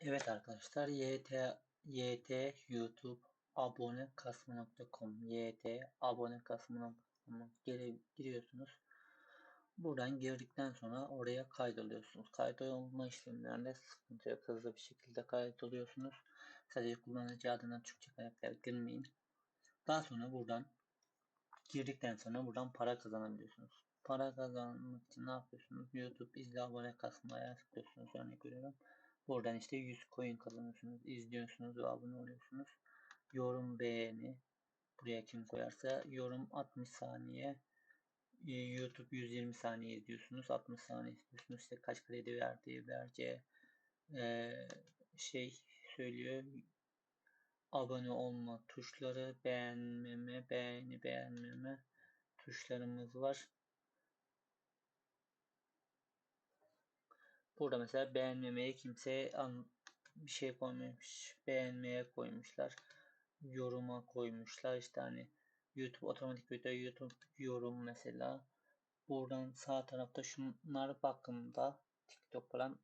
Evet arkadaşlar YT YT YouTube abone kasma.com YT abone kasma.com'a giriyorsunuz. Buradan girdikten sonra oraya kaydoluyorsunuz. Kaydolma işlemlerinde sıkıntı yok. Hızlı bir şekilde kaydoluyorsunuz. Sadece kullanıcı adına Türkçe karakter girmeyin. Daha sonra buradan girdikten sonra buradan para kazanabiliyorsunuz. Para kazanmak için ne yapıyorsunuz? YouTube izle abone kasmaya tıklıyorsunuz. Örnek veriyorum. Buradan işte 100 coin kazanıyorsunuz. izliyorsunuz ve abone oluyorsunuz. Yorum beğeni. Buraya kim koyarsa yorum 60 saniye. Ee, YouTube 120 saniye izliyorsunuz. 60 saniye izliyorsunuz. İşte kaç kredi verdiği, vereceği ee, şey söylüyor. Abone olma tuşları, beğenmeme, beğeni, beğenmeme tuşlarımız var. Burada mesela beğenmemeye kimse bir şey koymamış. Beğenmeye koymuşlar. Yoruma koymuşlar. İşte hani YouTube otomatik video YouTube yorum mesela. Buradan sağ tarafta şunlar bakımda TikTok falan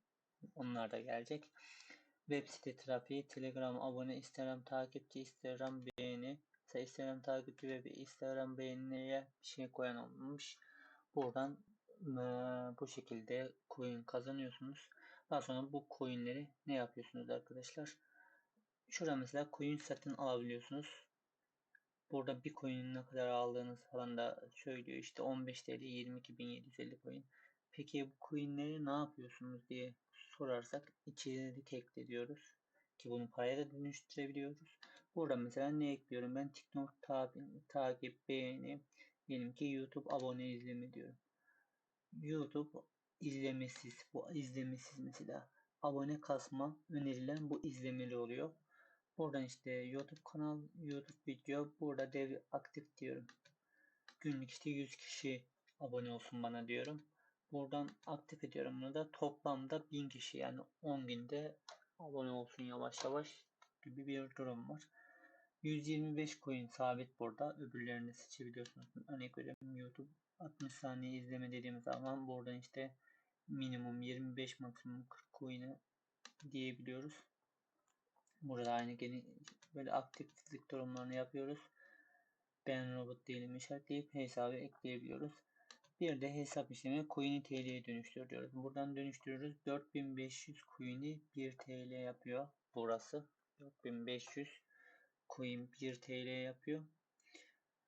onlar da gelecek. Web site trafiği, Telegram abone, Instagram takipçi, Instagram beğeni. Mesela Instagram takipçi ve Instagram beğeniye bir şey koyan olmamış. Buradan bu şekilde coin kazanıyorsunuz. Daha sonra bu coinleri ne yapıyorsunuz arkadaşlar? Şurada mesela coin satın alabiliyorsunuz. Burada bir coin'in ne kadar aldığınız falan da söylüyor. İşte 15 TL 22.750 coin. Peki bu coin'leri ne yapıyorsunuz diye sorarsak içerik eklediyoruz. Ki bunu paraya da dönüştürebiliyoruz. Burada mesela ne ekliyorum? Ben TikTok takip, beğeni, diyelim ki YouTube abone izleme diyorum. YouTube izlemesiz. Bu izlemesiz mesela. Abone kasma önerilen bu izlemeli oluyor. Buradan işte YouTube kanal, YouTube video. Burada dev aktif diyorum. Günlük işte 100 kişi abone olsun bana diyorum. Buradan aktif ediyorum bunu da. Toplamda 1000 kişi yani 10 günde abone olsun yavaş yavaş gibi bir durum var. 125 coin sabit burada. Öbürlerini seçebiliyorsunuz. Örnek veriyorum YouTube 60 saniye izleme dediğimiz zaman buradan işte minimum 25 maksimum 40 coin'e diyebiliyoruz. Burada aynı gene böyle aktiflik durumlarını yapıyoruz. Ben robot diyelim işaretleyip hesabı ekleyebiliyoruz. Bir de hesap işlemi coin'i TL'ye dönüştür diyoruz. Buradan dönüştürüyoruz. 4500 coin'i 1 TL yapıyor burası. 4500 coin 1 TL yapıyor.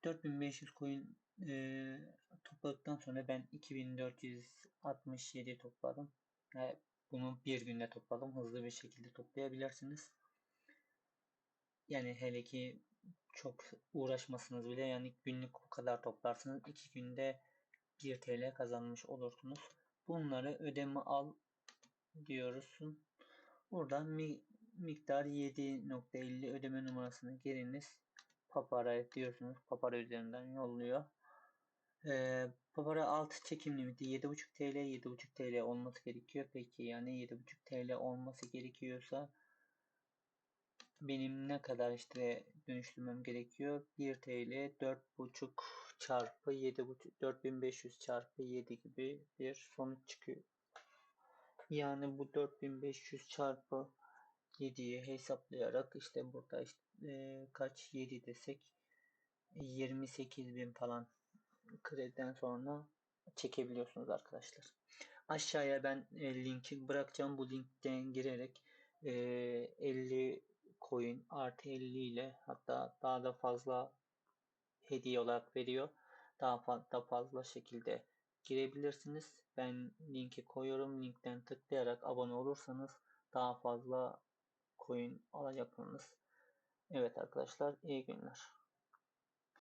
4500 coin e, topladıktan sonra ben 2467 topladım. Yani bunu bir günde topladım. Hızlı bir şekilde toplayabilirsiniz. Yani hele ki çok uğraşmasınız bile yani günlük bu kadar toplarsınız. 2 günde 1 TL kazanmış olursunuz. Bunları ödeme al diyorsun. Buradan mi, miktar 7.50 ödeme numarasını giriniz. Papara diyorsunuz. Papara üzerinden yolluyor. Ee, Papara alt çekim limiti 7.5 TL 7.5 TL olması gerekiyor. Peki yani 7.5 TL olması gerekiyorsa benim ne kadar işte dönüştürmem gerekiyor? 1 TL 4.5 çarpı 7.5 4500 çarpı 7 gibi bir sonuç çıkıyor. Yani bu 4500 çarpı 7'yi hesaplayarak işte burada işte e, kaç 7 desek 28 bin falan krediden sonra çekebiliyorsunuz arkadaşlar. Aşağıya ben e, linki bırakacağım. Bu linkten girerek e, 50 coin artı 50 ile hatta daha da fazla hediye olarak veriyor. Daha fazla, fazla şekilde girebilirsiniz. Ben linki koyuyorum. Linkten tıklayarak abone olursanız daha fazla coin alacaksınız. Evet arkadaşlar iyi günler.